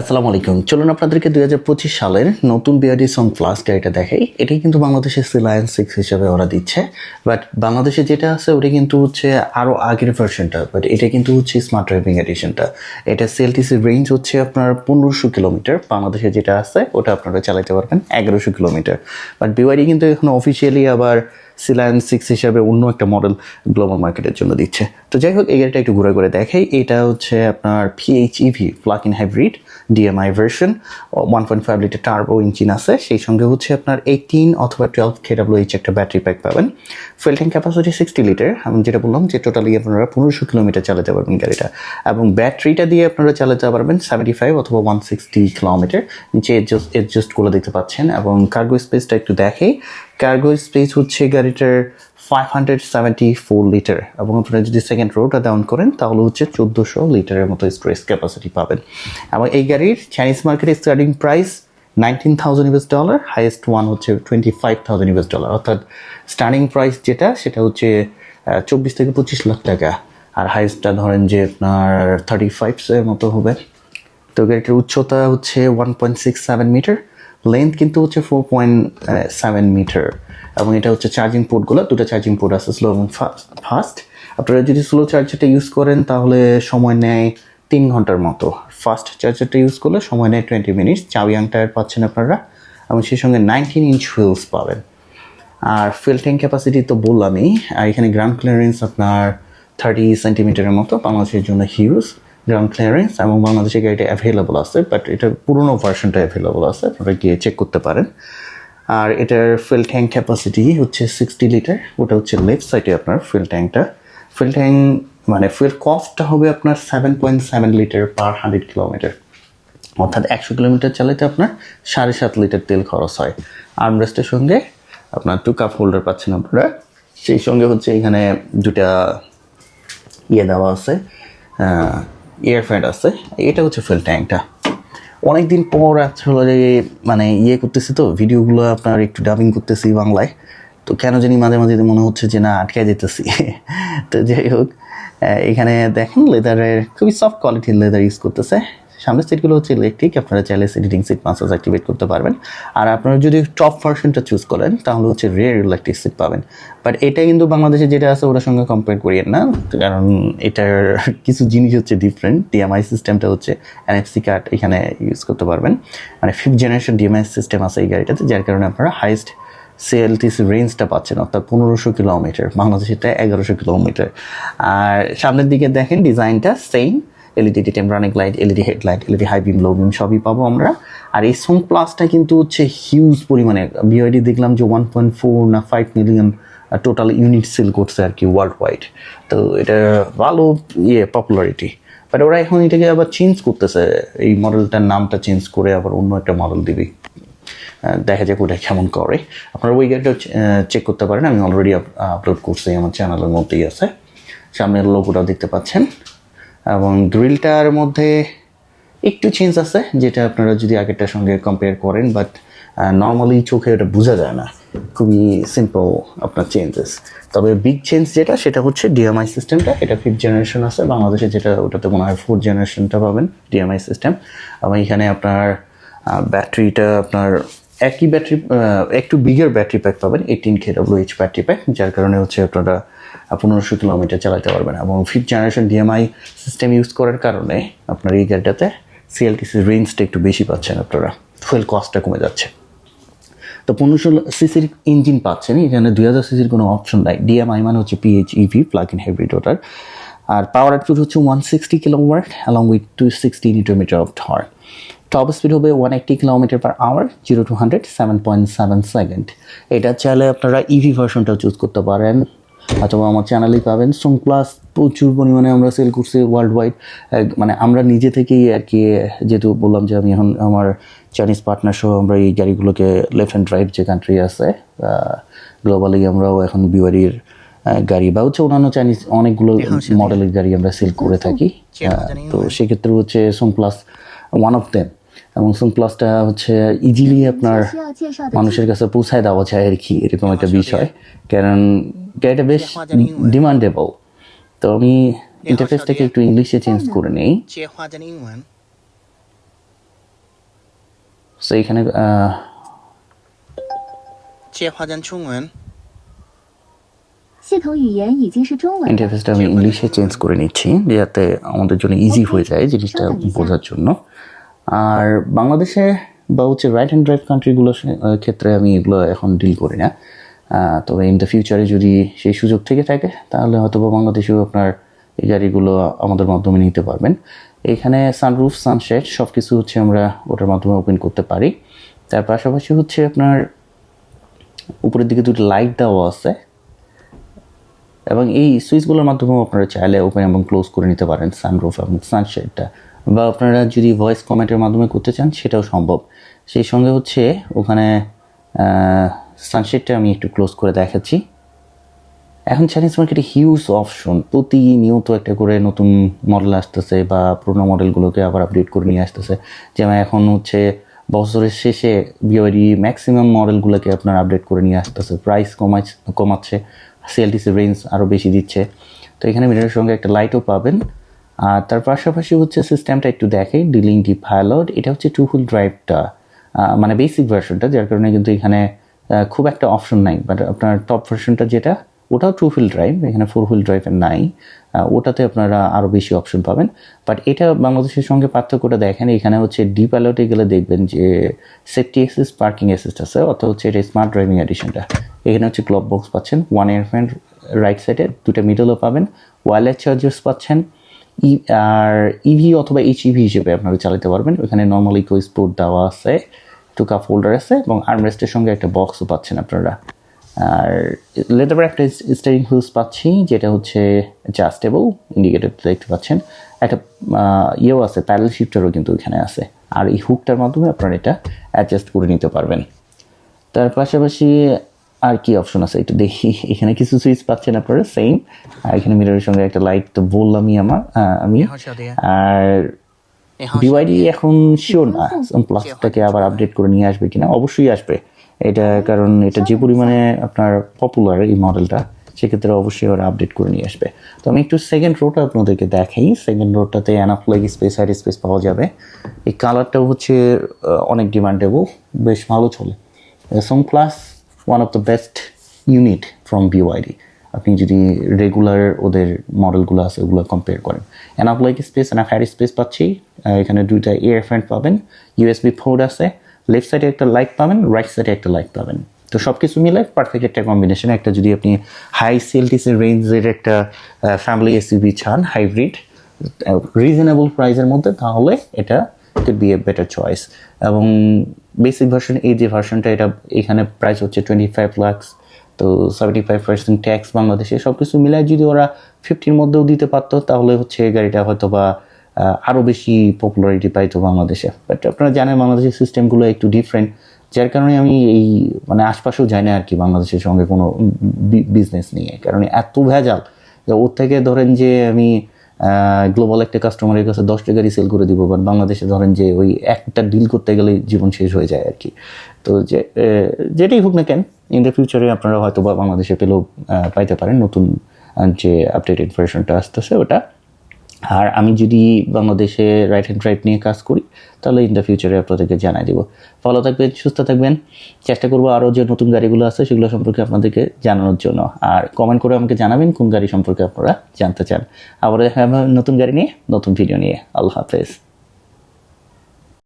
আসসালামু আলাইকুম। চলুন আপনাদেরকে দুই হাজার পঁচিশ সালের নতুন বিআরডি সং প্লাস গাড়িটা দেখাই। এটাই কিন্তু বাংলাদেশের সিলায়ন সিক্স হিসাবে ওরা দিচ্ছে। বাট বাংলাদেশে যেটা আছে, ওটা কিন্তু হচ্ছে আরও আগের ভার্সনটা বাট এটা কিন্তু হচ্ছে স্মার্ট ড্রাইভিং এডিশনটা এটা সিএলটিসি রেঞ্জ হচ্ছে আপনার পনেরোশো কিলোমিটার। বাংলাদেশে যেটা আছে, ওটা আপনারা চালাতে পারবেন এগারোশো কিলোমিটার। বাট বিওয়াইডি কিন্তু এখন অফিসিয়ালি আবার সিলায়ন সিক্স হিসাবে অন্য একটা মডেল গ্লোবাল মার্কেটের জন্য দিচ্ছে। তো যাই হোক, এই গাড়িটা একটু ঘুরে ঘুরে দেখাই। এটা হচ্ছে আপনার PHEV plug in hybrid DMI version one point five litre turbo engine আছে, সেই সঙ্গে হচ্ছে আপনার এইটিন অথবা টুয়েলভ কে কেডাব্লিউ এইচ একটা ব্যাটারি প্যাক পাবেন। ট্যাঙ্ক ক্যাপাসিটি সিক্সটি লিটার আমি যেটা বললাম যে টোটালি আপনারা পনেরোশো কিলোমিটার চালাতে পারবেন গাড়িটা। এবং ব্যাটারিটা দিয়ে আপনারা চালাতে পারবেন সেভেন্টি ফাইভ অথবা ওয়ান সিক্সটি কিলোমিটার নিচে এডজাস্ট করে দেখতে পাচ্ছেন। এবং কার্গো স্পেসটা একটু দেখেই কার্গো স্পেস হচ্ছে গাড়িটার five hundred seventy four litre এবং আপনারা যদি সেকেন্ড রোটা ডাউন করেন, তাহলে হচ্ছে চোদ্দোশো লিটারের মতো স্টোরেজ ক্যাপাসিটি পাবেন। এবং এই গাড়ির Chinese market starting price nineteen thousand US dollar highest one হচ্ছে twenty five thousand US dollar অর্থাৎ স্টার্টিং প্রাইস যেটা, সেটা হচ্ছে চব্বিশ থেকে পঁচিশ লাখ টাকা। আর হাইয়েস্টটা ধরেন যে আপনার থার্টি ফাইভসের মতো হবে। তো গাড়িটার উচ্চতা হচ্ছে one point six seven metre length কিন্তু হচ্ছে ফোর পয়েন্ট সেভেন মিটার এবং এটা হচ্ছে চার্জিং পোর্টগুলো দুটো চার্জিং পোর্ট আছে স্লো এবং ফাস্ট আপনারা যদি স্লো চার্জারটা ইউজ করেন, তাহলে সময় নেয় তিন ঘণ্টার মতো। ফাস্ট চার্জারটা ইউজ করলে সময় নেয় টোয়েন্টি মিনিটস চাবিয়াং টায়ার পাচ্ছেন আপনারা। এবং সেই সঙ্গে নাইনটিন ইঞ্চ হুইলস পাবেন। আর ফিল ট্যাঙ্ক ক্যাপাসিটি তো বললামই, আর এখানে গ্রাউন্ড ক্লিয়ারেন্স আপনার থার্টি সেন্টিমিটারের মতো, বাংলাদেশের জন্য হিউজ গ্রাউন্ড ক্লিয়ারেন্স এবং বাংলাদেশে গাড়িটা অ্যাভেলেবল আছে বাট এটার পুরোনো ভার্সনটা অ্যাভেলেবল আছে। আপনারা গিয়ে চেক করতে পারেন। আর এটার ফিল ট্যাঙ্ক ক্যাপাসিটি হচ্ছে সিক্সটি লিটার ওটা হচ্ছে লেফট সাইডে আপনার ফিল ট্যাঙ্কটা ফিল ট্যাঙ্ক মানে ফুয়েল কস্টটা হবে আপনার seven point seven litre per hundred kilometre অর্থাৎ একশো কিলোমিটার চালাতে আপনার সাড়ে সাত লিটার তেল খরচ হয়। আর্মরেস্টের সঙ্গে আপনার টু কাপ হোল্ডার পাচ্ছেন আপনারা। সেই সঙ্গে হচ্ছে এখানে দুটা ইয়ে দেওয়া আছে এয়ার আছে। এটা হচ্ছে ফুয়েল ট্যাঙ্কটা অনেকদিন পর আসলে মানে ইয়ে করতেছি তো, ভিডিওগুলো আপনার একটু ডাবিং করতেছি বাংলায়। তো কেন জানি মাঝে মাঝে মনে হচ্ছে যে না, আটকে যেতেছি। তো যাই হোক এখানে দেখেন লেদারের খুবই সফট কোয়ালিটির লেদার ইউজ করতেছে। সামনের সিটগুলো হচ্ছে ইলেকট্রিক আপনারা চাইলে সিটিং সিট মাসাজ অ্যাক্টিভেট করতে পারবেন। আর আপনারা যদি টপ ভার্সনটা চুজ করেন, তাহলে হচ্ছে রেয়ার ইলেকট্রিক সিট পাবেন। বাট এটা কিন্তু বাংলাদেশে যেটা আছে, ওটার সঙ্গে কম্পেয়ার করিয়েন না। কারণ এটার কিছু জিনিস হচ্ছে ডিফারেন্ট ডিএমআই সিস্টেমটা হচ্ছে এনএফসি কার্ড এখানে ইউজ করতে পারবেন। মানে ফিফথ জেনারেশন ডিএমআই সিস্টেম আছে এই গাড়িটাতে, যার কারণে আপনারা হাইস্ট সিএলটিসি রেঞ্জটা পাচ্ছেন, অর্থাৎ পনেরোশো কিলোমিটার বাংলাদেশেরটা এগারোশো কিলোমিটার আর সামনের দিকে দেখেন ডিজাইনটা same LED daytime running light LED headlight LED high beam low beam সবই পাবো আমরা। আর এই সোং প্লাসটা কিন্তু হচ্ছে হিউজ পরিমাণে। বিআইডি দেখলাম যে ওয়ান পয়েন্ট ফোর না five million total unit sale করছে আর কি ওয়ার্ল্ড ওয়াইড তো এটা ভালো ইয়ে পপুলারিটি বাট ওরা এখন এটাকে আবার চেঞ্জ করতেছে। এই মডেলটার নামটা চেঞ্জ করে আবার অন্য একটা মডেল দিবি। দেখা যাক ওটা কেমন করে। আপনারা ওই গাড়িটা চেক করতে পারেন। আমি অলরেডি আপলোড করছি, আমার চ্যানেলের মধ্যেই আছে। সামনের লোগোটাও দেখতে পাচ্ছেন। এবং গ্রিলটার মধ্যে একটু চেঞ্জ আছে, যেটা আপনারা যদি আগেরটার সঙ্গে কম্পেয়ার করেন বাট নর্মালি চোখে ওটা বোঝা যায় না। খুবই সিম্পল আপনার চেঞ্জেস তবে বিগ চেঞ্জ যেটা, সেটা হচ্ছে ডিএমআই সিস্টেমটা এটা ফিফথ জেনারেশন আছে, বাংলাদেশে যেটা, ওটাতে মনে হয় ফোর্থ জেনারেশনটা পাবেন ডিএমআই সিস্টেম এবং এখানে আপনার ব্যাটারিটা আপনার একই ব্যাটারি একটু বিগের ব্যাটারি প্যাক পাবেন eighteen k W h battery pack যার কারণে হচ্ছে আপনারা পনেরোশো কিলোমিটার চালাতে পারবেন এবং fifth generation DMI system use করার কারণে আপনার এই গাড়িটাতে সিএলটিসির রেঞ্জটা একটু বেশি পাচ্ছেন আপনারা। ফুয়েল কস্টটা কমে যাচ্ছে। তো পনেরোশো সিসির ইঞ্জিন পাচ্ছেন। এখানে দুই হাজার সিসির কোনো অপশন নাই। ডিএমআই মানে হচ্ছে PH EV plug in hybrid ওটার আর পাওয়ার আউটপুট হচ্ছে one sixty kilowatt along with two sixty newton metre of torque top speed হবে one eighty kilometre per hour zero to hundred seven point seven second এটা চাইলে আপনারা EV ভার্সনটাও choose করতে পারেন। অথবা আমার চ্যানেলেই পাবেন। সোং প্লাস প্রচুর পরিমাণে আমরা সেল করছি ওয়ার্ল্ড ওয়াইড মানে আমরা নিজে থেকেই আর কি যেহেতু বললাম যে আমি এখন আমার চাইনিজ পার্টনার সহ আমরা এই গাড়িগুলোকে লেফট হ্যান্ড ড্রাইভ যে কান্ট্রি আছে গ্লোবালি আমরাও এখন বিওয়ারির গাড়ি বা হচ্ছে অন্যান্য চাইনিজ অনেকগুলো মডেলের গাড়ি আমরা সেল করে থাকি। তো সেক্ষেত্রে হচ্ছে Song Plus one of them এবং সোং প্লাসটা হচ্ছে ইজিলি আপনার মানুষের কাছে পৌঁছায় দেওয়া যায় আর কি। এরকম একটা বিষয়। কারণ গাড়িটা ডিমান্ডেবল তো আমি ইন্টারফেসটাকে একটু ইংলিশে চেঞ্জ করে নেই। সো এখানে ইন্টারফেসটা আমি ইংলিশে চেঞ্জ করে নিচ্ছি যাতে আমাদের জন্য ইজি হয়ে যায় জিনিসটা বোঝার জন্য। আর বাংলাদেশে বা হচ্ছে রাইট হ্যান্ড ড্রাইভ কান্ট্রিগুলোর ক্ষেত্রে আমি এগুলো এখন ডিল করি না। তবে ইন দ্য ফিউচারে যদি সেই সুযোগ থেকে থাকে, তাহলে হয়তো বা বাংলাদেশেও আপনার এই গাড়িগুলো আমাদের মাধ্যমে নিতে পারবেন। এখানে সানরুফ সানশেড সব কিছু হচ্ছে আমরা ওটার মাধ্যমে ওপেন করতে পারি। তার পাশাপাশি হচ্ছে আপনার উপরের দিকে দুটো লাইট দেওয়া আছে। এবং এই সুইচগুলোর মাধ্যমেও আপনারা চাইলে ওপেন এবং ক্লোজ করে নিতে পারেন সানরুফ এবং সানশেডটা বা আপনারা যদি ভয়েস কমেন্টের মাধ্যমে করতে চান, সেটাও সম্ভব। সেই সঙ্গে হচ্ছে ওখানে সানশেডটা আমি একটু ক্লোজ করে দেখাচ্ছি। এখন চাইনিজ মার্কেটে হিউজ অপশন প্রতিনিয়ত একটা করে নতুন মডেল আসতেছে বা পুরোনো মডেলগুলোকে আবার আপডেট করে নিয়ে আসতেছে। যেমন এখন হচ্ছে বছরের শেষে বিওয়ারি ম্যাক্সিমাম মডেলগুলোকে আপনার আপডেট করে নিয়ে আসতেছে। প্রাইস কমাচ্ছে কমাচ্ছে। সিএলটিসি রেঞ্জ আরও বেশি দিচ্ছে। তো এখানে মিটারের সঙ্গে একটা লাইটও পাবেন। আর তার পাশাপাশি হচ্ছে সিস্টেমটা একটু দেখে ডিলিং ডি পাইলট এটা হচ্ছে টু হুইল ড্রাইভটা মানে বেসিক ভার্সনটা যার কারণে কিন্তু এখানে খুব একটা অপশন নাই বাট আপনার টপ ভার্সনটা যেটা, ওটাও টু হুইল ড্রাইভ এখানে ফোর হুইল ড্রাইভের নাই ওটাতে আপনারা আরও বেশি অপশন পাবেন। বাট এটা বাংলাদেশের সঙ্গে পার্থক্যটা দেখেন, এখানে হচ্ছে ডি পাইলটে গেলে দেখবেন যে সেফটি অ্যাসিস্ট পার্কিং অ্যাসিস্ট আছে অর্থাৎ হচ্ছে এটা স্মার্ট ড্রাইভিং এডিশনটা এখানে হচ্ছে গ্লোব বক্স পাচ্ছেন ওয়ান এয়ারফ্যান রাইট সাইডে দুটো মিডলও পাবেন ওয়ারলেস চার্জার্স পাচ্ছেন ই আর ইভি অথবা এইচ ইভি হিসেবে আপনারা চালাতে পারবেন, ওখানে নর্মাল ইকো স্পোর্ট দেওয়া আছে। টু কাপ হোল্ডার আছে এবং আর্মরেস্টের সঙ্গে একটা বক্সও পাচ্ছেন আপনারা। আর লেদার একটা স্টারিং হুইলস পাচ্ছি যেটা হচ্ছে জাস্টেবল ইন্ডিকেটর দেখতে পাচ্ছেন। একটা ইয়েও আছে প্যারেল শিফটারও কিন্তু ওইখানে আছে। আর এই হুকটার মাধ্যমে আপনারা এটা অ্যাডজাস্ট করে নিতে পারবেন। তার পাশাপাশি আর কি অপশন আছে? একটু দেখি এখানে কিছু সুইচ পাচ্ছেন আপনারা সেম এখানে মিররের সঙ্গে একটা লাইট তো বললামই আমার আমি। ইয়ে আর বিওয়াইডি এখন শিওর না। প্লাসটাকে আবার আপডেট করে নিয়ে আসবে কিনা? অবশ্যই আসবে। এটা কারণ এটা যে পরিমাণে আপনার পপুলার এই মডেলটা সেক্ষেত্রে অবশ্যই ওরা আপডেট করে নিয়ে আসবে। তো আমি একটু সেকেন্ড রোটা আপনাদেরকে দেখাই। সেকেন্ড রোটাতে enough leg space head space পাওয়া যাবে। এই কালারটাও হচ্ছে অনেক ডিমান্ডেবল বেশ ভালো চলে। Song Plus one of the best unit from BYD আপনি যদি রেগুলার ওদের মডেলগুলো আছে, ওগুলো কম্পেয়ার করেন। Enough like space head space পাচ্ছি এখানে দুইটা এয়ার ফ্যান পাবেন ইউএসবি ফোর্ড আছে লেফট সাইডে একটা লাইট পাবেন রাইট সাইডে একটা লাইট পাবেন। তো সব কিছু মিলে পারফেক্ট একটা কম্বিনেশন একটা যদি আপনি হাই সেলটিসের রেঞ্জের একটা ফ্যামিলি এসইভি চান হাইব্রিড রিজনেবল প্রাইসের মধ্যে, তাহলে এটা could be a better choice এবং বেসিক ভার্সন এই যে ভার্সনটা এটা এখানে প্রাইস হচ্ছে টোয়েন্টি ফাইভ লাক্স তো সেভেন্টি ফাইভ পার্সেন্ট ট্যাক্স বাংলাদেশে সব কিছু মিলায় যদি ওরা ফিফটির মধ্যেও দিতে পারতো, তাহলে হচ্ছে গাড়িটা হয়তো বা আরও বেশি পপুলারিটি পাইতো বাংলাদেশে। বাট আপনারা জানেন বাংলাদেশের সিস্টেমগুলো একটু ডিফারেন্ট যার কারণে আমি এই মানে আশপাশেও যাই না আর কি বাংলাদেশের সঙ্গে কোনো বিজনেস নিয়ে। কারণ এত ভেজাল ওর থেকে ধরেন যে আমি গ্লোবাল একটা কাস্টমারের কাছে দশটা গাড়ি সেল করে দিব বাট বাংলাদেশে ধরেন যে ওই একটা ডিল করতে গেলে জীবন শেষ হয়ে যায় আর কি। তো যে যেটাই হোক না কেন ইন দ্য ফিউচারে আপনারা হয়তো বা বাংলাদেশে পেলেও পাইতে পারেন নতুন যে আপডেটেড ভার্সনটা আসতেছে ওটা। আর আমি যদি বাংলাদেশে রাইট হ্যান্ড ড্রাইভ নিয়ে কাজ করি, তাহলে ইন দ্য ফিউচারে আপনাদেরকে জানাই দেবো। ভালো থাকবেন, সুস্থ থাকবেন। চেষ্টা করব আরও যে নতুন গাড়িগুলো আছে, সেগুলো সম্পর্কে আপনাদেরকে জানানোর জন্য। আর কমেন্ট করে আমাকে জানাবেন কোন গাড়ি সম্পর্কে আপনারা জানতে চান। আবার নতুন গাড়ি নিয়ে, নতুন ভিডিও নিয়ে। আল্লাহ হাফেজ।